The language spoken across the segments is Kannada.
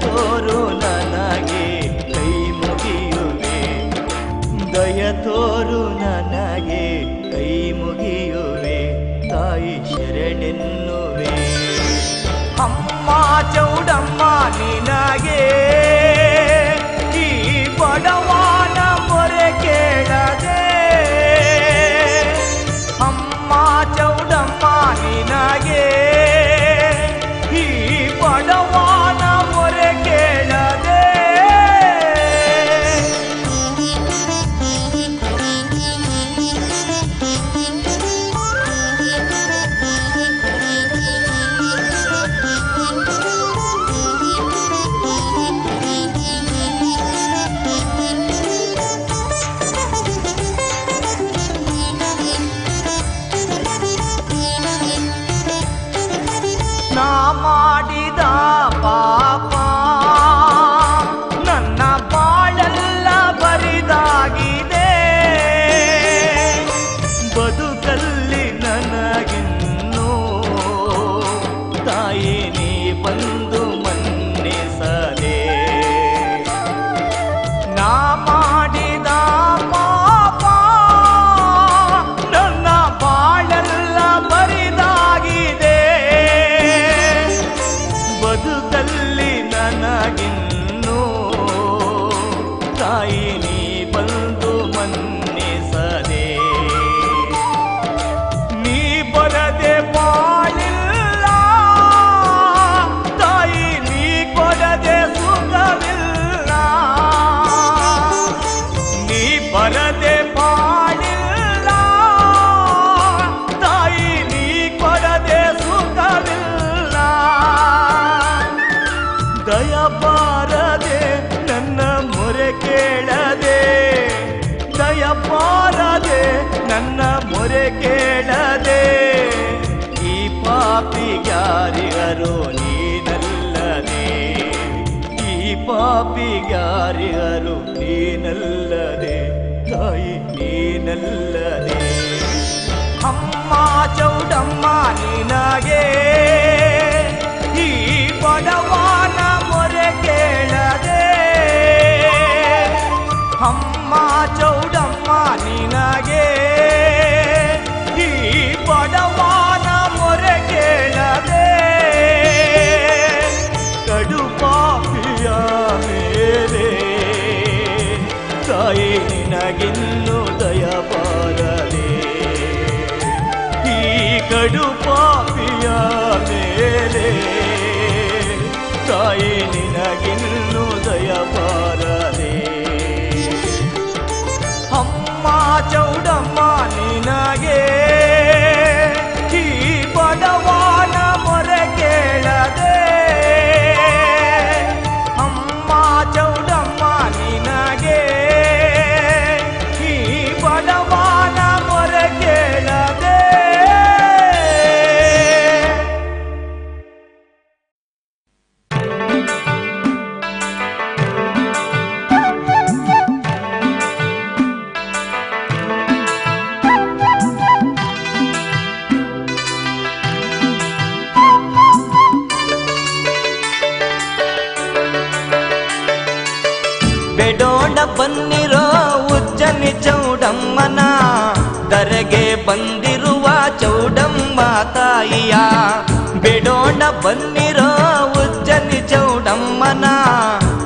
ತೋರು ನನಗೆ ಕೈ ಮುಗಿಯುವೆ. ದಯ ತೋರು ನನಗೆ ಕೈ ಮುಗಿಯುವೆ. ತಾಯಿ ಶರಣೆನ್ನುವೆ. ಅಮ್ಮ ಚೌಡಮ್ಮ ನಿನಗೆ ಪಾಪಿಗ್ಯಾರಿಗರು ನೀನಲ್ಲದೆ ತಾಯಿ ನೀನಲ್ಲದೆ. ಅಮ್ಮ ಚೌಡಮ್ಮ ನಿನಗೆ ಈ ಬಡವಾನ ಮೊರೆ ಕೇಳದೆ. ಅಮ್ಮ ಚೌಡಮ್ಮ for ಬನ್ನಿರೋ ಉಜ್ಜನಿ ಚೌಡಮ್ಮನ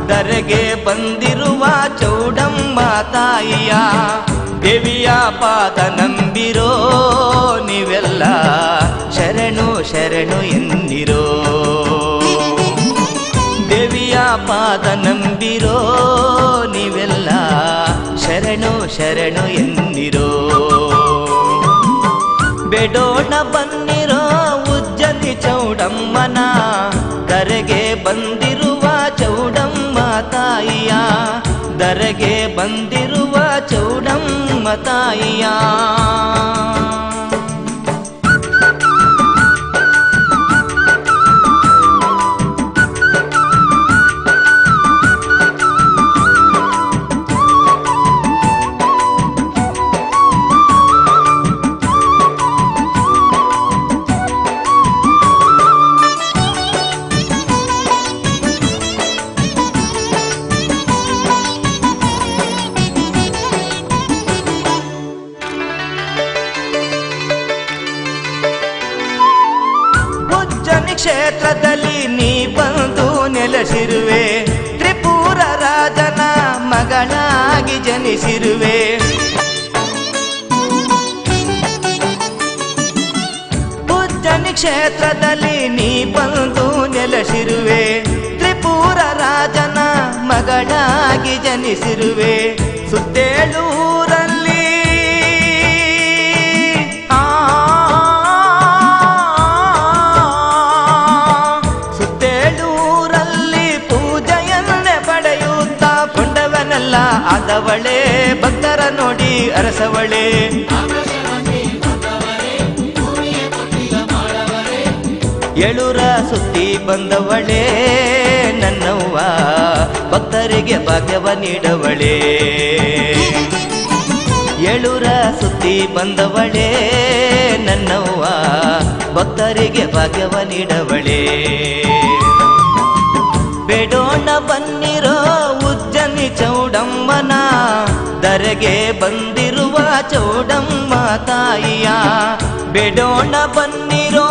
ದರೆಗೆ ಬಂದಿರುವ ಚೌಡಮ್ಮ ತಾಯಿಯ ದೇವಿಯ ಪಾದ ನಂಬಿರೋ ನೀವೆಲ್ಲ ಶರಣು ಶರಣು ಎಂದಿರೋ. ದೇವಿಯ ಪಾದ ನಂಬಿರೋ ನೀವೆಲ್ಲ ಶರಣು ಶರಣು ಎಂದಿರೋ. ಬೇಡೋಣ ಚೌಡಮ್ಮನ ದರೆಗೆ ಬಂದಿರುವ ಚೌಡಮ್ಮ ತಾಯಿಯ ದರೆಗೆ ಬಂದಿರುವ ಚೌಡಮ್ಮ ತಾಯಿಯ. ನೆಲೆಸಿರುವೆ ತ್ರಿಪುರ ರಾಜನ ಮಗನಾಗಿ ಜನಿಸಿರುವೆ. ಉಜ್ಜನಿ ಕ್ಷೇತ್ರದಲ್ಲಿ ನೀ ಬಂದು ನೆಲೆಸಿರುವೆ. ತ್ರಿಪುರ ರಾಜನ ಮಗನಾಗಿ ಜನಿಸಿರುವೆ. ಸುತ್ತೇಳೂರಲ್ಲಿ ಆದವಳೆ ಭಕ್ತರ ನೋಡಿ ಅರಸವಳೆ. ಎಳುರ ಸುತ್ತಿ ಬಂದವಳೇ, ನನ್ನವ್ವ ಭಕ್ತರಿಗೆ ಭಾಗ್ಯವ ನೀಡವಳೆ. ಎಳುರ ಸುತ್ತಿ ಬಂದವಳೇ, ನನ್ನವ್ವ ಭಕ್ತರಿಗೆ ಭಾಗ್ಯವ ನೀಡವಳೆ. ಬೇಡೋಣ ಬನ್ನಿರೋ ಚೌಡಮ್ಮನ ದರೆಗೆ ಬಂದಿರುವ ಚೌಡಮ್ಮ ತಾಯಿಯ ಬೆಡೋಣ ಬನ್ನಿರೋ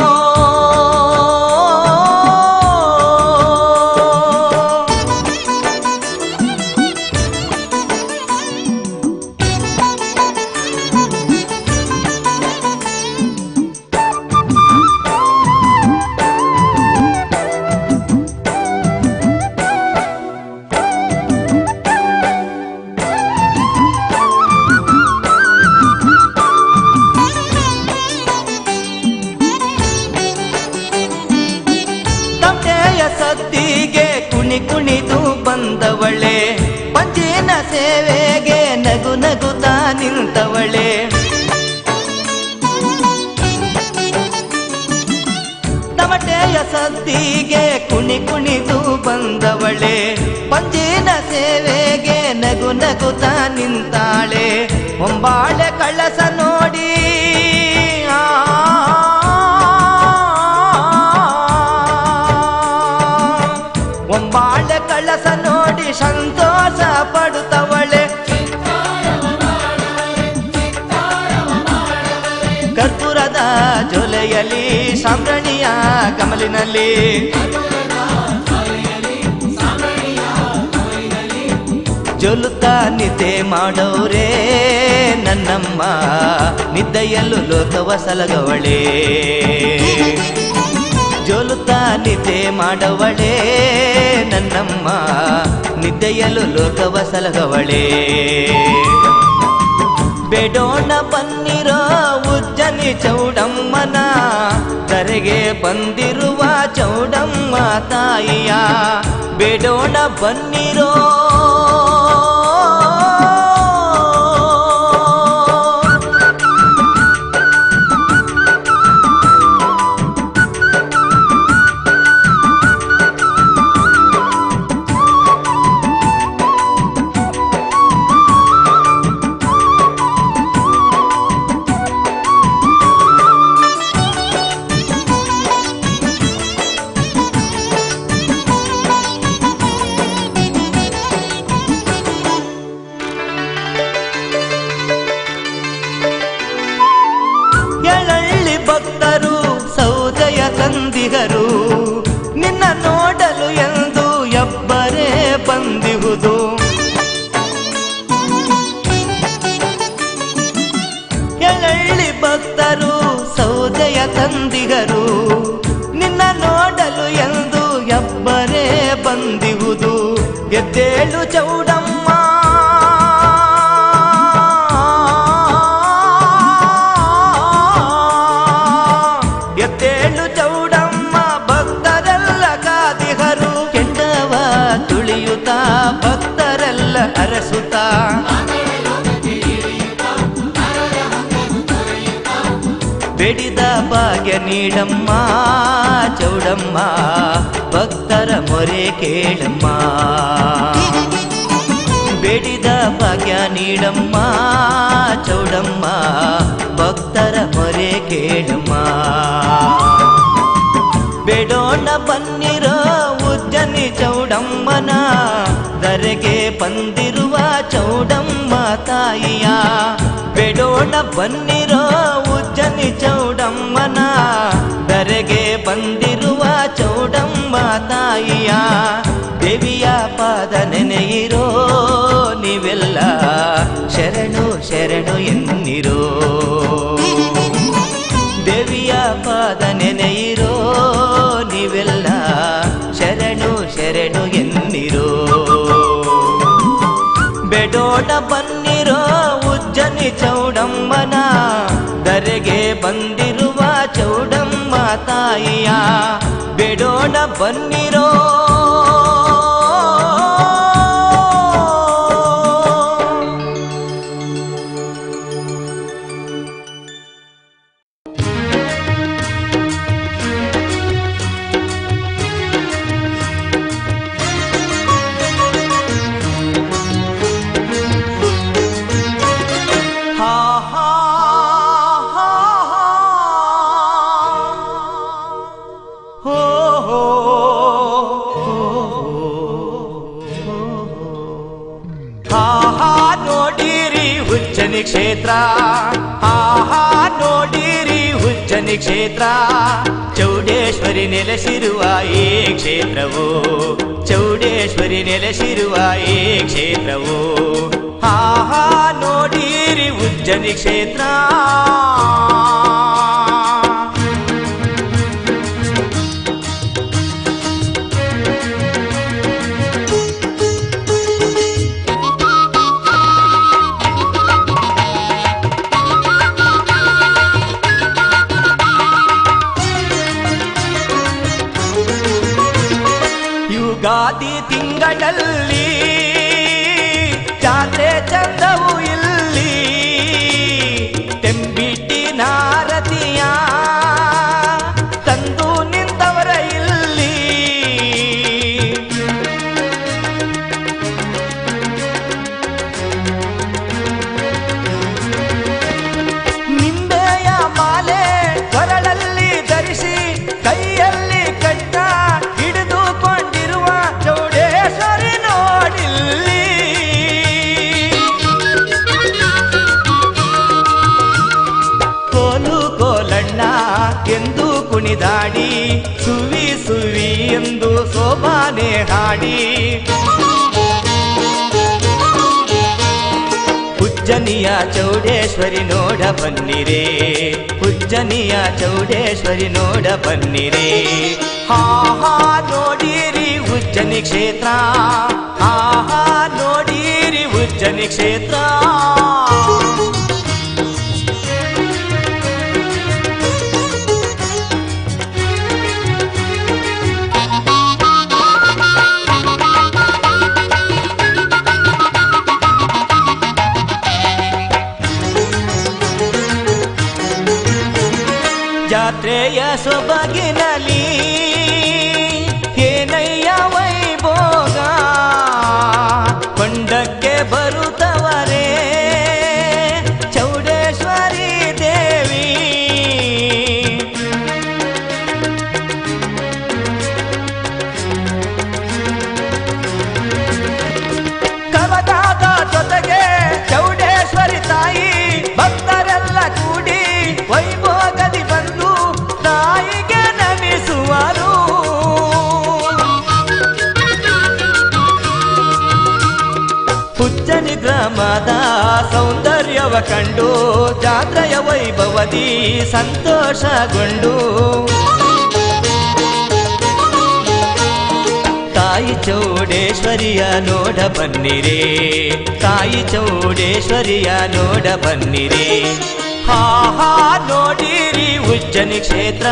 ಸದ್ದಿಗೆ ಕುಣಿ ಕುಣಿದು ಬಂದವಳೆ. ಪಂಜಿನ ಸೇವೆಗೆ ನಗು ನಗುತ್ತಾ ನಿಂತವಳೆ. ತಮಟೆಯ ಸದ್ದಿಗೆ ಕುಣಿ ಕುಣಿದು ಬಂದವಳೆ. ಪಂಜಿನ ಸೇವೆಗೆ ನಗು ನಗುತ್ತಾ ನಿಂತಾಳೆ. ಒಂಬಾಳೆ ಕಳಸ ನೋಡಿ ಸಾಂಬ್ರಣಿಯ ಕಮಲಿನಲ್ಲಿ. ಜೊಲುತ್ತ ನಿದ್ದೆ ಮಾಡೋರೇ ನನ್ನಮ್ಮ, ನಿದ್ದೆಯಲ್ಲೂ ಲೋಕವ ಸಲಗವಳೆ. ಜೊಲುತ್ತ ನಿದ್ದೆ ಮಾಡವಳೆ ನನ್ನಮ್ಮ, ನಿದ್ದೆಯಲ್ಲೂ ಲೋಕವ ಸಲಗವಳೆ. ಬೇಡೋಣ ಬನ್ನಿರೋ ಉಜ್ಜನಿ ಚೌಡಮ್ಮನ. ಕರೆಗೆ ಬಂದಿರುವ ಚೌಡಮ್ಮ ತಾಯಿಯ. ಬೇಡೋಣ ಬನ್ನಿರೋ รู้จ้า ಬೆಡಿದ ಭಾಗ್ಯ ನೀಡಮ್ಮ ಚೌಡಮ್ಮ ಭಕ್ತರ ಮೊರೆ ಕೇಳಮ್ಮ ಬೇಡಿದ ಭಾಗ್ಯ ನೀಡಮ್ಮ ಚೌಡಮ್ಮ ಭಕ್ತರ ಮೊರೆ ಕೇಳಮ್ಮ ಬೇಡೋಣ ಬನ್ನಿರೋ ಉಜ್ಜನಿ ಚೌಡಮ್ಮನ ದರೆಗೆ ಬಂದಿರುವ ಚೌಡಮ್ಮ ತಾಯಿಯ ಬೇಡೋಣ ಬನ್ನಿರೋ ಉಜ್ಜನಿ ಚೌಡಮ್ಮನ ದರೆಗೆ ಬಂದಿರುವ ಚೌಡಮ್ಮ ತಾಯಿಯ ದೇವಿಯ ಪಾದ ನೆನೆಯಿರೋ ನೀವೆಲ್ಲ ಶರಣು ಶರಣು ಎನ್ನಿರೋ ದೇವಿಯ ಪಾದ ನೆನೆಯಿರೋ ನೀವೆಲ್ಲ ಶರಣು ಶರಣು ಎನ್ನಿರೋ ಬೆಡೋಡ ಬನ್ನಿರೋ ಕ್ಷೇತ್ರ ಚೌಡೇಶ್ವರಿ ನೆಲೆಸಿರುವ ಈ ಕ್ಷೇತ್ರವು ಚೌಡೇಶ್ವರಿ ನೆಲೆಸಿರುವ ಈ ಕ್ಷೇತ್ರವು ಹಾ ಹಾ ನೋಡಿರಿ ಉಜ್ಜನಿ ಕ್ಷೇತ್ರ ಚೌಡೇಶ್ವರಿ ನೋಡ ಬನ್ನಿರೆ ಉಜ್ಜನಿಯ ಚೌಡೇಶ್ವರಿ ನೋಡ ಬನ್ನಿರೆ ಹಾ ಹಾ ನೋಡಿರಿ ಉಜ್ಜನಿ ಕ್ಷೇತ್ರ ಹಾ ಹಾ ನೋಡಿರಿ ಉಜ್ಜನಿ ಕ್ಷೇತ್ರ ಹುಚ್ಚನಿ ಗ್ರಾಮದ ಸೌಂದರ್ಯವ ಕಂಡು ಜಾತ್ರೆಯ ವೈಭವದಿ ಸಂತೋಷಗೊಂಡು ತಾಯಿ ಚೌಡೇಶ್ವರಿಯ ನೋಡ ಬನ್ನಿರೆ ತಾಯಿ ಚೌಡೇಶ್ವರಿಯ ನೋಡ ಬನ್ನಿರೆ ಹಾ ಹಾ ನೋಡಿರಿ ಉಜ್ಜನಿ ಕ್ಷೇತ್ರ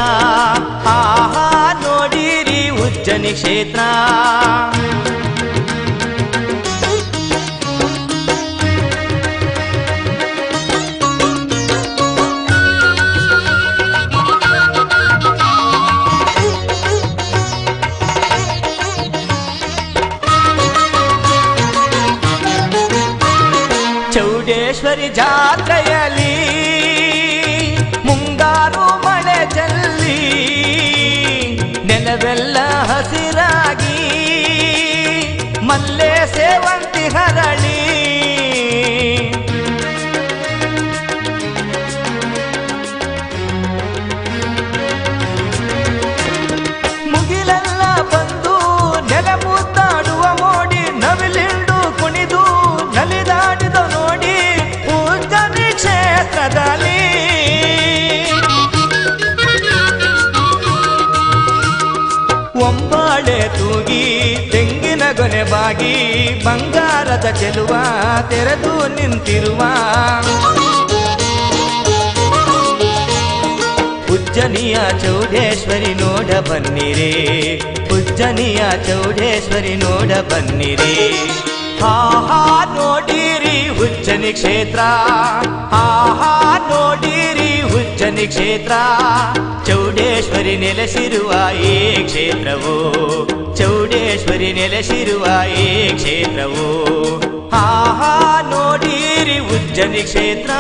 ಹಾ ಹಾ ನೋಡಿರಿ ಉಜ್ಜನಿ ಕ್ಷೇತ್ರ ಚೌಡೇಶ್ವರಿ ಬಂಗಾರದ ಚೆಲುವ ತೆರೆದು ನಿಂತಿರುವ ಉಜ್ಜನಿಯ ಚೌಡೇಶ್ವರಿ ನೋಡ ಬನ್ನಿರೆ ಉಜ್ಜನಿಯ ಚೌಡೇಶ್ವರಿ ನೋಡ ಬನ್ನಿರೆ ಹಾ ಹಾ ನೋಡಿರಿ ಉಜ್ಜನಿ ಕ್ಷೇತ್ರ ಹಾ ಹಾ ನೋಡಿರಿ ಉಜ್ಜನಿ ಕ್ಷೇತ್ರ ಚೌಡೇಶ್ವರಿ ನೆಲೆಸಿರುವ ಈ ಕ್ಷೇತ್ರವು ಚೌಡೇಶ್ವರಿ ನೆಲೆಸಿರುವ ಈ ಕ್ಷೇತ್ರವು ಹಾ ಹಾ ನೋಡಿರಿ ಉಜ್ಜನಿ ಕ್ಷೇತ್ರ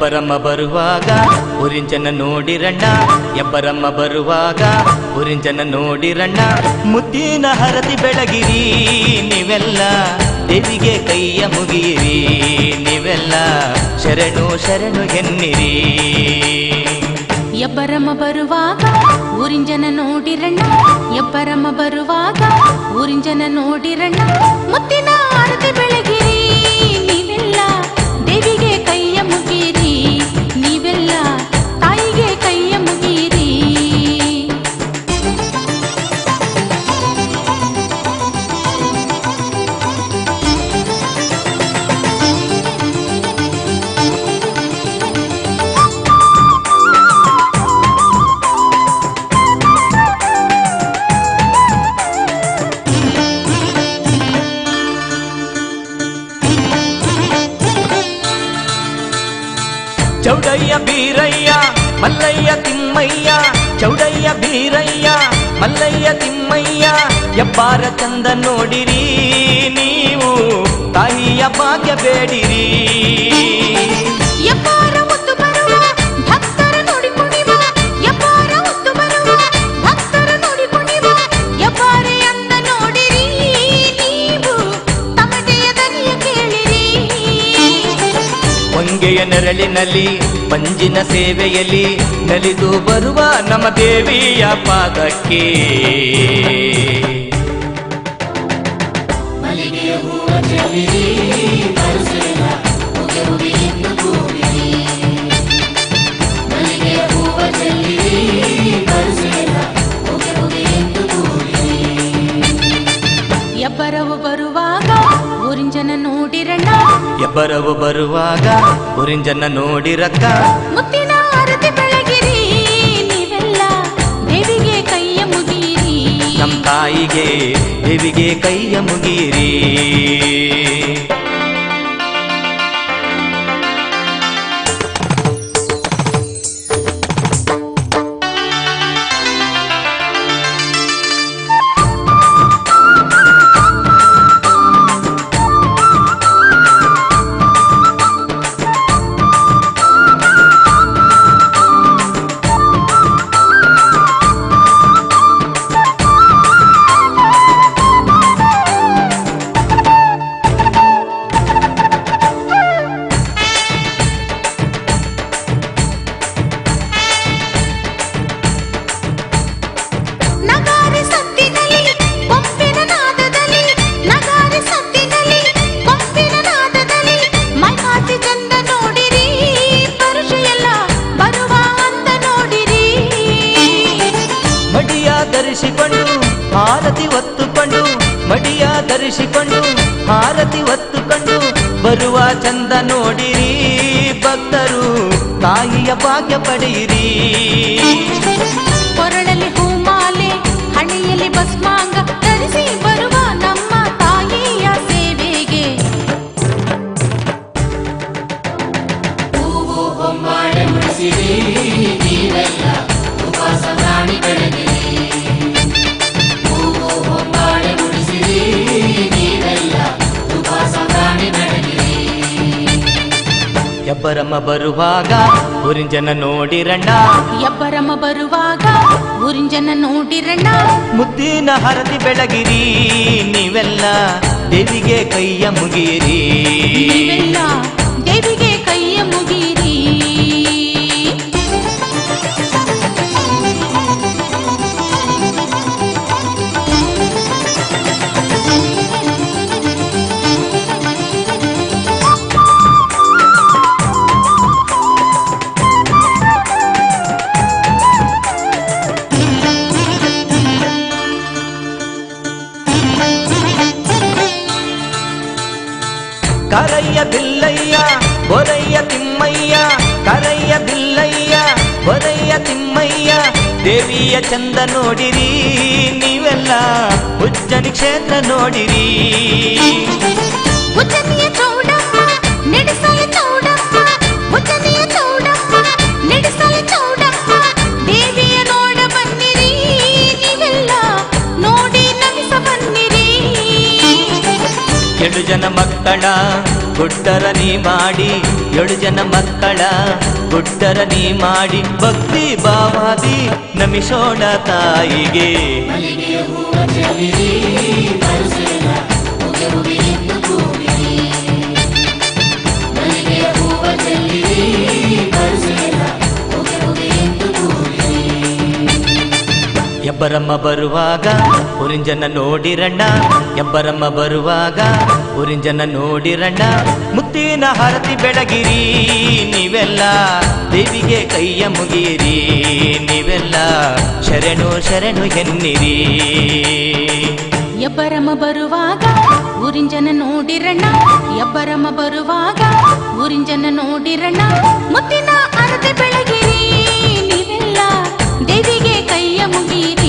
ಎಬ್ಬರಮ್ಮ ಬರುವಾಗ ಉರಿಂಜನ ನೋಡಿರಣ್ಣ. ಎಬ್ಬರಮ್ಮ ಬರುವಾಗ ಉರಿಂಜನ ನೋಡಿರಣ್ಣ. ಮುತ್ತಿನ ಹರತಿ ಬೆಳಗಿರಿ ನೀವೆಲ್ಲ. ದೇವಿಗೆ ಕೈಯ ಮುಗಿಯಿರಿ ನೀವೆಲ್ಲ. ಶರಣು ಶರಣು ಎನ್ನಿರಿ. ಎಬ್ಬರಮ್ಮ ಬರುವಾಗ ಊರಿಂಜನ ನೋಡಿರಣ್ಣ. ಎಬ್ಬರಮ್ಮ ಬರುವಾಗ ಊರಿಂಜನ ನೋಡಿರಣ್ಣ. ಮುತ್ತಿನ ಆರತಿ ಬೆಳಗಿರಿ ಎಬ್ಬಾರ ಚಂದ ನೋಡಿರಿ ನೀವು ತಾಯಿಯ ಭಾಗ್ಯ ಬೇಡಿರಿ. ನೆರಳಿನಲ್ಲಿ ಪಂಜಿನ ಸೇವೆಯಲ್ಲಿ ನಲಿದು ಬರುವ ನಮ್ಮ ದೇವಿಯ ಪಾದಕ್ಕೆ. ಎಬ್ಬರವು ಬರುವಾಗ ಊರಿನ ಜನ ನೋಡಿರಣ್ಣ ಎಬ್ಬರವು ಬರುವಾಗ ಉರಿಂಜನ ನೋಡಿರಕ್ಕ ಮುತ್ತಿನ ನಮ್ಮ ತಾಯಿಗೆ ದೇವಿಗೆ ಕೈಯ ಮುಗಿರಿ ಬರುವಾಗ ಉರಿಂಜನ ನೋಡಿರಣ್ಣ ಎಬ್ಬರಮ್ಮ ಬರುವಾಗ ಊರಿನ ಜನ ನೋಡಿರಣ್ಣ ಮುದ್ದಿನ ಹರತಿ ಬೆಳಗಿರಿ ನೀವೆಲ್ಲ ದೇವಿಗೆ ಕೈಯ ಮುಗಿಯಿರಿ ನೀವೆಲ್ಲ ದೇವಿಯ ಚಂದ ನೋಡಿರಿ ನೀವೆಲ್ಲ ಉಜ್ಜನಿ ಕ್ಷೇತ್ರ ನೋಡಿರಿ. ಏಳು ಜನ ಮಕ್ಕಳ ಗುಡ್ಡರ ನೀ ಮಾಡಿ ಎಡು ಜನ ಮಕ್ಕಳ ಗುಡ್ಡರ ನೀ ಮಾಡಿ, ಭಕ್ತಿ ಭಾವಾದಿ ನಮಿಸೋಣ ತಾಯಿಗೆ. ಎಬ್ಬರಮ್ಮ ಬರುವಾಗ ಉರಿಂಜನ ನೋಡಿರಣ್ಣ, ಎಬ್ಬರಮ್ಮ ಬರುವಾಗ ಉರಿಂಜನ ನೋಡಿರಣ್ಣ. ಮುತ್ತಿನ ಹರತಿ ಬೆಳಗಿರಿ ನೀವೆಲ್ಲ, ದೇವಿಗೆ ಕೈಯ ಮುಗಿಯಿರಿ ನೀವೆಲ್ಲ, ಶರಣು ಶರಣು ಎನ್ನಿರಿ. ಎಬ್ಬರಮ್ಮ ಬರುವಾಗ ಊರಿನ ಜನ ನೋಡಿರಣ್ಣ, ಎಬ್ಬರಮ್ಮ ಬರುವಾಗ ಊರಿನ ಜನ ನೋಡಿರಣ್ಣ. ಮುತ್ತಿನ ಅರತೆ ಬೆಳಗಿರಿ ನೀವೆಲ್ಲ, ದೇವಿಗೆ ಕೈಯ ಮುಗಿರಿ